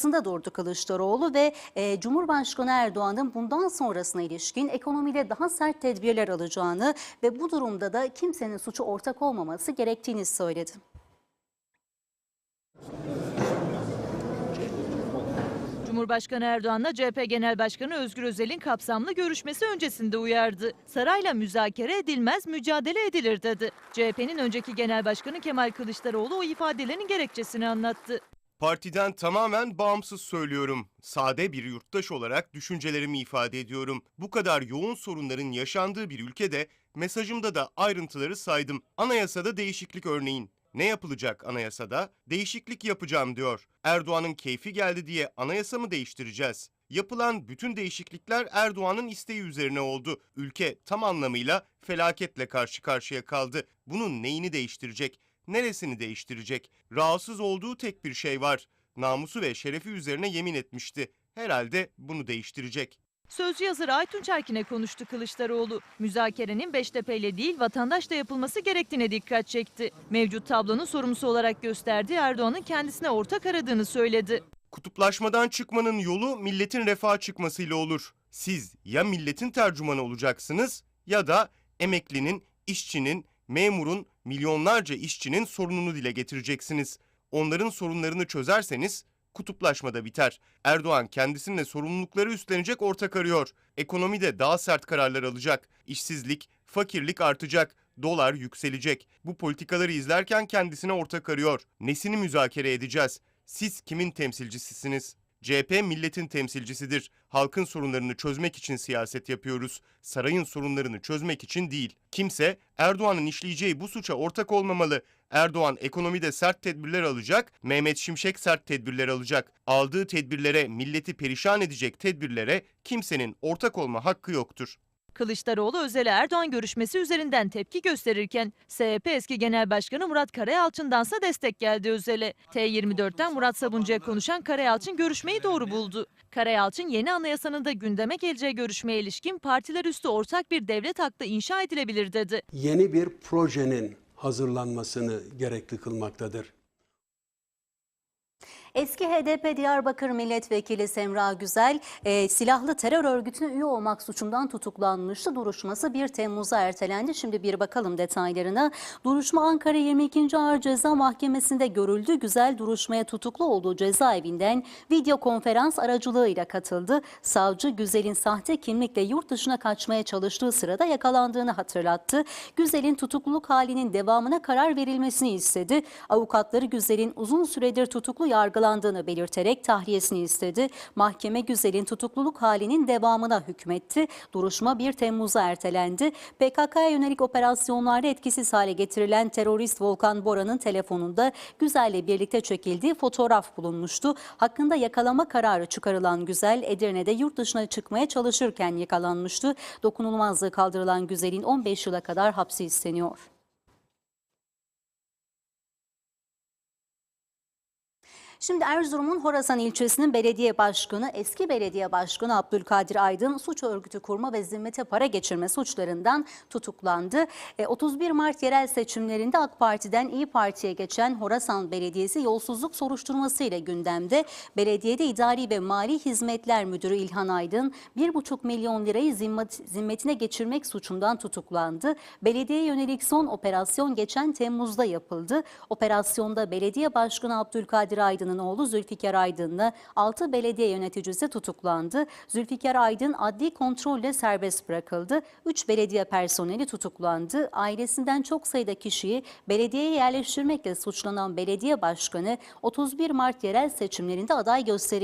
karşısında durdu Kılıçdaroğlu ve e, Cumhurbaşkanı Erdoğan'ın bundan sonrasına ilişkin ekonomide daha sert tedbirler alacağını ve bu durumda da kimsenin suçu ortak olmaması gerektiğini söyledi. Cumhurbaşkanı Erdoğan'la CHP Genel Başkanı Özgür Özel'in kapsamlı görüşmesi öncesinde uyardı. Sarayla müzakere edilmez, mücadele edilir dedi. CHP'nin önceki Genel Başkanı Kemal Kılıçdaroğlu o ifadelerin gerekçesini anlattı. Partiden tamamen bağımsız söylüyorum. Sade bir yurttaş olarak düşüncelerimi ifade ediyorum. Bu kadar yoğun sorunların yaşandığı bir ülkede mesajımda da ayrıntıları saydım. Anayasada değişiklik örneğin. Ne yapılacak anayasada? Değişiklik yapacağım diyor. Erdoğan'ın keyfi geldi diye anayasa mı değiştireceğiz? Yapılan bütün değişiklikler Erdoğan'ın isteği üzerine oldu. Ülke tam anlamıyla felaketle karşı karşıya kaldı. Bunun neyini değiştirecek? Neresini değiştirecek? Rahatsız olduğu tek bir şey var. Namusu ve şerefi üzerine yemin etmişti. Herhalde bunu değiştirecek. Sözcü yazarı Aytunç Erkin'e konuştu Kılıçdaroğlu. Müzakerenin Beştepe ile değil vatandaşla yapılması gerektiğine dikkat çekti. Mevcut tablonun sorumlusu olarak gösterdiği Erdoğan'ın kendisine ortak aradığını söyledi. Kutuplaşmadan çıkmanın yolu milletin refaha çıkmasıyla olur. Siz ya milletin tercümanı olacaksınız ya da emeklinin, işçinin, memurun, milyonlarca işçinin sorununu dile getireceksiniz. Onların sorunlarını çözerseniz kutuplaşma da biter. Erdoğan kendisine sorumlulukları üstlenecek ortak arıyor. Ekonomide daha sert kararlar alacak. İşsizlik, fakirlik artacak. Dolar yükselecek. Bu politikaları izlerken kendisine ortak arıyor. Nesini müzakere edeceğiz? Siz kimin temsilcisisiniz? CHP milletin temsilcisidir. Halkın sorunlarını çözmek için siyaset yapıyoruz. Sarayın sorunlarını çözmek için değil. Kimse Erdoğan'ın işleyeceği bu suça ortak olmamalı. Erdoğan ekonomide sert tedbirler alacak, Mehmet Şimşek sert tedbirler alacak. Aldığı tedbirlere, milleti perişan edecek tedbirlere kimsenin ortak olma hakkı yoktur. Kılıçdaroğlu Özel Erdoğan görüşmesi üzerinden tepki gösterirken SHP eski Genel Başkanı Murat Karayalçın'dansa destek geldi Özel'e. T24'ten Murat Sabuncu'ya konuşan Karayalçın görüşmeyi doğru buldu. Karayalçın yeni anayasanın da gündeme geleceği görüşmeye ilişkin partiler üstü ortak bir devlet hakkı inşa edilebilir dedi. yeni bir projenin hazırlanmasını gerekli kılmaktadır. Eski HDP Diyarbakır Milletvekili Semra Güzel, e, silahlı terör örgütüne üye olmak suçundan tutuklanmıştı. Duruşması 1 Temmuz'a ertelendi. Şimdi bir bakalım detaylarına. Duruşma Ankara 22. Ağır Ceza Mahkemesi'nde görüldü. Güzel duruşmaya tutuklu olduğu cezaevinden video konferans aracılığıyla katıldı. Savcı Güzel'in sahte kimlikle yurt dışına kaçmaya çalıştığı sırada yakalandığını hatırlattı. Güzel'in tutukluluk halinin devamına karar verilmesini istedi. Avukatları Güzel'in uzun süredir tutuklu yargılandığını belirterek tahliyesini istedi. Mahkeme Güzel'in tutukluluk halinin devamına hükmetti. Duruşma 1 Temmuz'a ertelendi. PKK'ya yönelik operasyonlarda etkisiz hale getirilen terörist Volkan Bora'nın telefonunda Güzel'le birlikte çekildiği fotoğraf bulunmuştu. Hakkında yakalama kararı çıkarılan Güzel, Edirne'de yurt dışına çıkmaya çalışırken yakalanmıştı. Dokunulmazlığı kaldırılan Güzel'in 15 yıla kadar hapsi isteniyor. Şimdi Erzurum'un Horasan ilçesinin belediye başkanı, eski belediye başkanı Abdülkadir Aydın suç örgütü kurma ve zimmete para geçirme suçlarından tutuklandı. E, 31 Mart yerel seçimlerinde AK Parti'den İyi Parti'ye geçen Horasan Belediyesi yolsuzluk soruşturması ile gündemde. Belediyede idari ve mali hizmetler müdürü İlhan Aydın 1,5 milyon lirayı zimmet, zimmetine geçirmek suçundan tutuklandı. Belediyeye yönelik son operasyon geçen Temmuz'da yapıldı. Operasyonda belediye başkanı Abdülkadir Aydın'ın oğlu Zülfikar Aydın'la 6 belediye yöneticisi tutuklandı. Zülfikar Aydın adli kontrolle serbest bırakıldı. 3 belediye personeli tutuklandı. Ailesinden çok sayıda kişiyi belediyeye yerleştirmekle suçlanan belediye başkanı 31 Mart yerel seçimlerinde aday gösteri